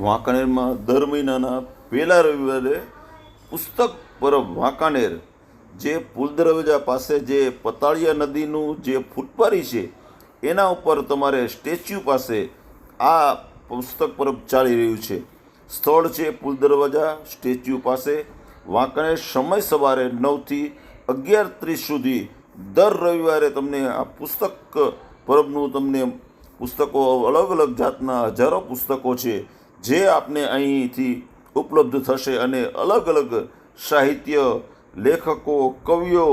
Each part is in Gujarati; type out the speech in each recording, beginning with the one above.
વાંકાનેરમાં દર મહિનાના પહેલા રવિવારે પુસ્તક પરબ વાંકાનેર, જે પુલ દરવાજા પાસે જે પતાળિયા નદીનું જે ફૂટપારી છે, એના ઉપર તમારે સ્ટેચ્યુ પાસે આ પુસ્તક પરબ ચાલી રહ્યું છે. સ્થળ છે પુલ દરવાજા સ્ટેચ્યુ પાસે. વાંકાનેર સમય સવારે નવથી અગિયાર ત્રીસ સુધી દર રવિવારે તમને આ પુસ્તક પરબનું તમને પુસ્તકો અલગ અલગ જાતના હજારો પુસ્તકો છે. જે આપને અહીંથી ઉપલબ્ધ થશે અને અલગ અલગ સાહિત્ય, લેખકો, કવિઓ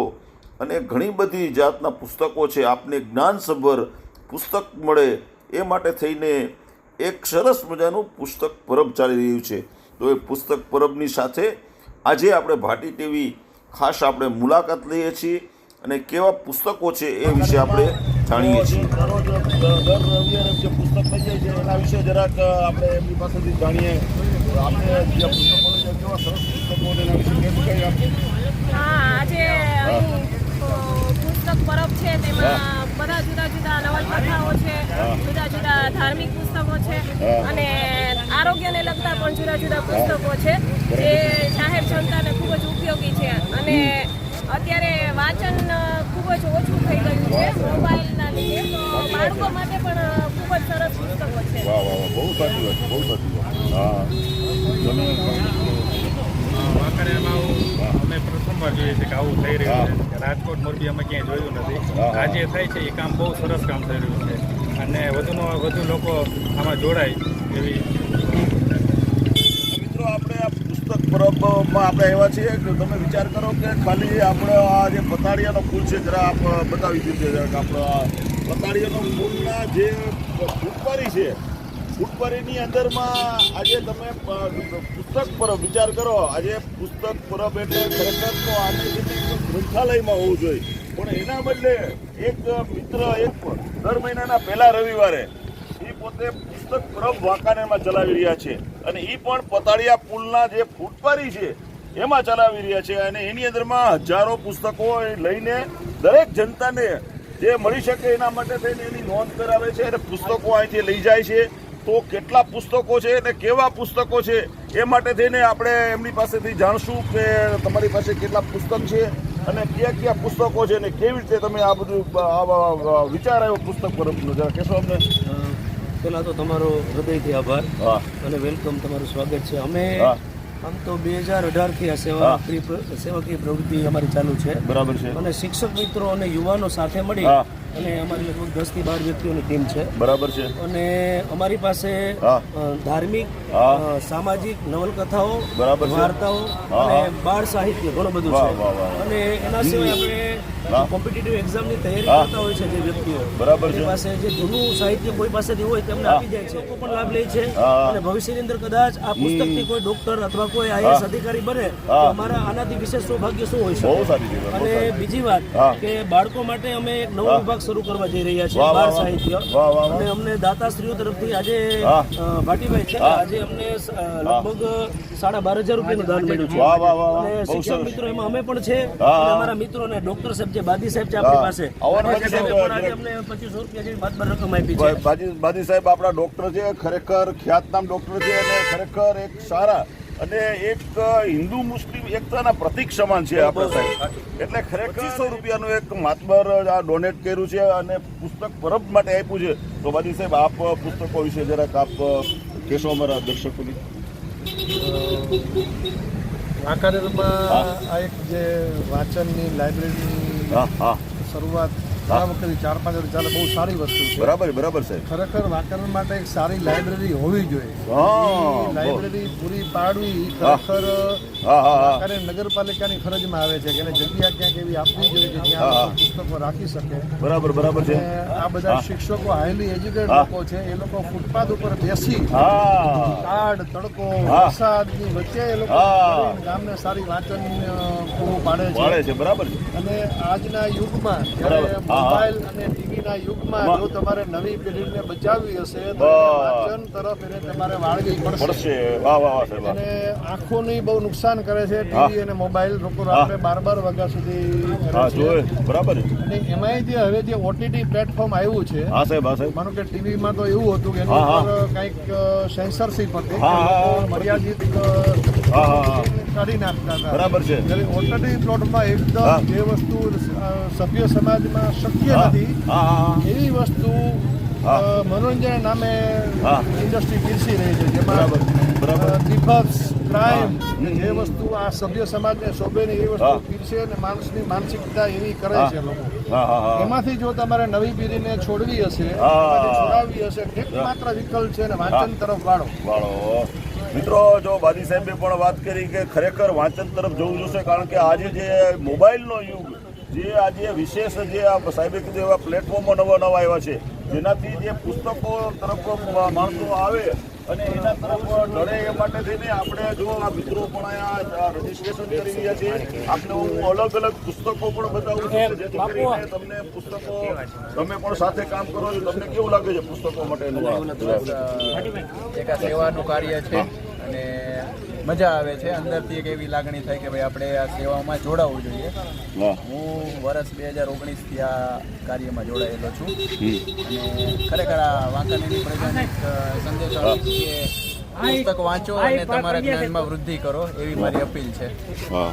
અને ઘણી બધી જાતના પુસ્તકો છે, આપને જ્ઞાનસભર પુસ્તક મળે એ માટે થઈને એક સરસ મજાનું પુસ્તક પરબ ચાલી રહ્યું છે. તો એ પુસ્તક પરબની સાથે આજે આપણે ભાટી ટીવી ખાસ આપણે મુલાકાત લઈએ છીએ અને કેવા પુસ્તકો છે એ વિશે આપણે જાણીએ છીએ. દર દર રવિવારે જે પુસ્તક થઈ જાય છે એના વિશે જરાક આપણે એમની પાસેથી જાણીએ. આપણે જે પુસ્તકો લઈ જાય કેવા સરસ પુસ્તકો એના વિશે કેમ કંઈ હા આજે પુસ્તક પરબ છે તેમાં બધા જુદા જુદા નવલકથાઓ છે જુદા જુદા ધાર્મિક પુસ્તકો છે અને આરોગ્યને લગતા પણ જુદા જુદા પુસ્તકો છે જે જાહેર જનતાને ખૂબ જ ઉપયોગી છે. અને અત્યારે વાંચન ખૂબ જ ઓછું થઈ ગયું છે. મોબાઈલના લીધે તો બાળકો માટે પણ ખૂબ જ સરસ પુસ્તકો છે. વાહ વાહ વાહ. બહુ સાચી વાત બહુ સાચી વાત. હા. તમે અમે પ્રથમવાર જોઈએ છે કે આવું થઈ રહ્યું છે. રાજકોટ મોરબી અમે ક્યાંય જોયું નથી. આજે થાય છે એ કામ બહુ સરસ કામ થઈ રહ્યું છે. અને વધુમાં વધુ લોકો આમાં જોડાય એવી મિત્રો આપણે આ પુસ્તક પરબમાં આપણે એવા છીએ કે તમે વિચાર કરો કે ખાલી આપણે આ જે પતાળિયાનો ફૂલ છે, જરા આપ બતાવી દીધું જરાક આપણે પતાળિયાનો ફૂલના જે ફૂટપારી છે, ફૂટપારીની અંદરમાં આજે તમે પુસ્તક પરબ વિચાર કરો, આજે પુસ્તક પરબ એટલે ખરેખર તો આને ગ્રંથાલયમાં હોવું જોઈએ. પણ એના બદલે એક મિત્ર, એક દર મહિનાના પહેલા રવિવારે એ પોતે પુસ્તક પરબ વાંકાનેરમાં ચલાવી રહ્યા છે. અને એ પણ પતાળિયા પુલના જે ફૂટપારી છે, એમાં ચલાવી રહ્યા છે. અને એની અંદરમાં હજારો પુસ્તકો લઈને દરેક જનતાને જે મળી શકે એના માટે થઈને એની નોંધ કરાવે છે અને પુસ્તકો અહીંથી લઈ જાય છે. તો કેટલા પુસ્તકો છે અને કેવા પુસ્તકો છે એ માટે થઈને આપણે એમની પાસેથી જાણશું કે તમારી પાસે કેટલા પુસ્તક છે અને કયા કયા પુસ્તકો છે અને કેવી રીતે તમે આ બધું વિચાર આવ્યો પુસ્તક પર કહેશો અમને? પહેલા તો તમારો હૃદયથી આભાર અને વેલકમ તમારું સ્વાગત છે. અમે આમ તો બે હજાર અઢારથી આ સેવા સેવાકીય પ્રવૃત્તિ અમારી ચાલુ છે. બરાબર છે. અને શિક્ષક મિત્રો અને યુવાનો સાથે મળી. અને અમારી લગભગ દસથી બાર વ્યક્તિઓની ટીમ છે. બરાબર છે. અને અમારી પાસે ધાર્મિક સામાજિક નવલકથાઓ બરાબર વાર્તાઓ અને બાળ સાહિત્ય ઘણું બધું છે. અને એના સિવાય. આપણે કોમ્પિટિટિવ એક્ઝામની તૈયારી કરતા હોય છે જે વ્યક્તિઓ. બરાબર છે. પાસે જે જૂનું સાહિત્ય કોઈ પાસેથી હોય તેમને આપી જાય છે. લોકો પણ લાભ લે છે. અને ભવિષ્યની અંદર કદાચ આ પુસ્તકથી કોઈ ડોક્ટર અથવા કોઈ આઈએસ અધિકારી બને તો અમારા આનાથી વિશેષ સૌભાગ્ય શું હોય બહુ અને બીજી વાત કે બાળકો માટે અમે એક નવો વિભાગ શરૂ કરવા જઈ રહ્યા છે બાળ સાહિત્ય. અને અમને દાતાશ્રીઓ તરફથી આજે ભાટીભાઈ છે. આજે અમને લગભગ સાડા બાર હજાર રૂપિયાનું દાન મળ્યું છે. અને શિક્ષક મિત્રો એમાં અમે પણ છે. અમારા મિત્રો અને ડોક્ટર સાહેબ છે બાદી સાહેબ છે આપણી પાસે. બાદી બાદી અમને પચીસો રૂપિયા જેવી બાદબાર રકમ આપી છે. બાજી સાહેબ આપણા ડોક્ટર છે ખરેખર ખ્યાતનામ ડોક્ટર છે અને ખરેખર એક સારા અને એક હિન્દુ મુસ્લિમ એકતાના પ્રતિક સમાન છે આપણે સાહેબ. એટલે ખરેખર પચીસો રૂપિયાનું એક માતબર આ ડોનેટ કર્યું છે અને પુસ્તક પરબ માટે આપ્યું છે. તો બાજી સાહેબ આપ પુસ્તકો વિશે જરાક આપ કહેશો અમારા દર્શકોની. વાંકાનેરમાં આ એક જે વાંચનની લાઇબ્રેરીની હા હા. શરૂઆત ઘણા વખતથી ચાર પાંચ વર્ષ ચાલે બહુ સારી વસ્તુ છે. બરાબર બરાબર સાહેબ ખરેખર વાંકાનેર માટે એક સારી લાઇબ્રેરી હોવી જોઈએ. લાઇબ્રેરી પૂરી પાડવી ખરેખર હા હા હા. વાંકાનેર નગરપાલિકાની ફરજમાં આવે છે કે એને જગ્યા ક્યાંક એવી આપવી જોઈએ કે જ્યાં પુસ્તકો રાખી શકે. બરાબર બરાબર છે. આ બધા શિક્ષકો હાઈલી એજ્યુકેટેડ લોકો છે એ લોકો ફૂટપાથ ઉપર બેસી હા. તડકો. વરસાદની વચ્ચે એ લોકો ગામને સારી વાંચન પૂરું પાડે છે. બરાબર છે. અને આજના યુગમાં. મોબાઈલ અને ટીવીના યુગમાં જો તમારે નવી પેઢીને બચાવવી હશે તો વાંચન તરફ એને તમારે વાળવી પડશે. વાહ વાહ સાહેબ અને આંખોની બહુ નુકસાન કરે છે ટીવી અને મોબાઈલ લોકો રાત્રે બાર બાર વાગ્યા સુધી. બરાબર અને એમાંય જે હવે જે ઓટીટી પ્લેટફોર્મ આવ્યું છે હા સાહેબ હા સાહેબ. માનો કે ટીવીમાં તો એવું હતું કે એની. ઉપર કંઈક સેન્સરશીપ હતી. મર્યાદિત કાઢી નાખતા હતા. બરાબર છે. એટલે ઓટીટી પ્લોટમાં એકદમ જે વસ્તુ સભ્ય સમાજમાં શક્ય નથી. એવી વસ્તુ મનોરંજન નામે ઇન્ડસ્ટ્રી પીરસી રહી છે બરાબર, જેમાં બરાબર. ડિફક્સ ક્રાઇમ. જે વસ્તુ આ સભ્ય સમાજને શોભે ને એ વસ્તુ પીરસે અને માણસની માનસિકતા એવી કરે છે લોકો. એમાંથી જો તમારે નવી પેઢીને છોડવી હશે છોડાવવી હશે એકમાત્ર વિકલ્પ છે અને વાંચન તરફ વાળો. વાળો. મિત્રો જો બાદી સાહેબે પણ વાત કરી કે ખરેખર વાંચન તરફ જવું જોશે કારણ કે આજે જે મોબાઈલનો યુગ જે આજે વિશેષ જે આ સાહેબે કીધું એવા પ્લેટફોર્મો નવા નવા આવ્યા છે જેનાથી જે પુસ્તકો તરફ માણસો આવે અને એના તરફ ડરે એ માટે થઈને આપણે જો આ મિત્રો પણ અહીંયા રજીસ્ટ્રેશન કરી રહ્યા છે આપણે હું અલગ અલગ પુસ્તકો પણ બતાવું છું જેથી કરીને તમને પુસ્તકો તમે પણ સાથે કામ કરો છો. તમને કેવું લાગે છે પુસ્તકો માટેનું એક આ સેવાનું કાર્ય છે. મજા આવે છે. અંદરથી એક એવી લાગણી થાય કે ભાઈ આપણે આ સેવામાં જોડાવવું જોઈએ. હું. વર્ષ બે હજાર ઓગણીસથી આ કાર્યમાં જોડાયેલો છું. અને ખરેખર આ વાંકાનેરની પ્રજાને સંદેશ કે પુસ્તક વાંચો અને તમારા જ્ઞાનમાં વૃદ્ધિ કરો એવી મારી અપીલ છે. હા.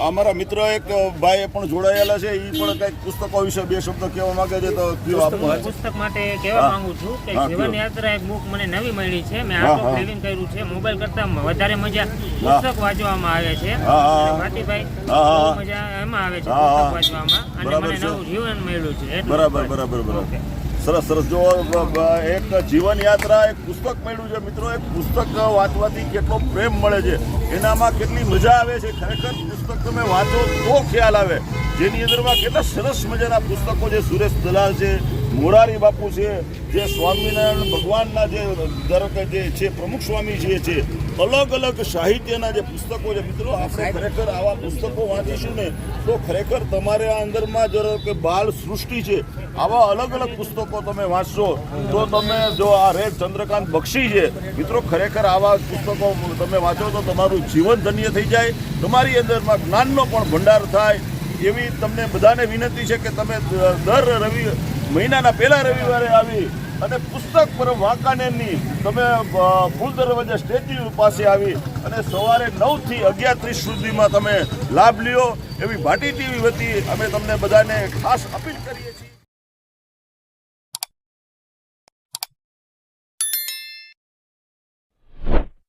અમારા મિત્ર એક ભાઈ પણ જોડાયેલા છે એ પણ કંઈક પુસ્તકો વિશે બે શબ્દ કહેવા માંગે છે તો કયો આપો પુસ્તક માટે કહેવા. માંગુ છું કે જીવન યાત્રા એક બુક મને નવી મળી છે મેં આ હા. કર્યું છે મોબાઈલ કરતા વધારે મજા પુસ્તક વાંચવામાં આવે છે. હા, હા. ભાતીભાઈ મજા એમાં આવે છે. પુસ્તક વાંચવામાં. અને મને નવું જીવન મળ્યું છે બરાબર બરાબર બરાબર. સરસ સરસ. જો એક જીવન યાત્રા એક પુસ્તક મળ્યું છે, મિત્રો. એક પુસ્તક વાંચવાથી કેટલો પ્રેમ મળે છે. એનામાં કેટલી મજા આવે છે. ખરેખર પુસ્તક તમે વાંચો તો ખ્યાલ આવે. જેની અંદરમાં કેટલા સરસ મજાના પુસ્તકો છે. સુરેશ દલાલ છે મોરારી બાપુ છે જે સ્વામિનારાયણ ભગવાનના જે ધારો કે જે છે પ્રમુખ સ્વામી જે છે અલગ અલગ સાહિત્યના જે પુસ્તકો છે. મિત્રો આપણે ખરેખર આવા પુસ્તકો વાંચીશું ને તો ખરેખર તમારે આ અંદરમાં જરો કે બાળ સૃષ્ટિ છે આવા અલગ અલગ પુસ્તકો તમે વાંચશો તો તમે જો આ રેડ ચંદ્રકાંત બક્ષી છે મિત્રો ખરેખર આવા પુસ્તકો તમે વાંચો તો તમારું જીવન ધન્ય થઈ જાય તમારી અંદરમાં જ્ઞાનનો પણ ભંડાર થાય. એવી તમને બધાને વિનંતી છે કે તમે દર રવિ મહિનાના પહેલા રવિવારે આવી અને પુસ્તક પર વાંકાનેરની તમે ફૂલ દરવાજા સ્ટેચ્યુ પાસે આવી અને સવારે નવથી અગિયાર ત્રીસ સુધીમાં તમે લાભ લ્યો એવી ભાટી ટીવી વતી અમે તમને બધાને ખાસ અપીલ કરીએ છીએ.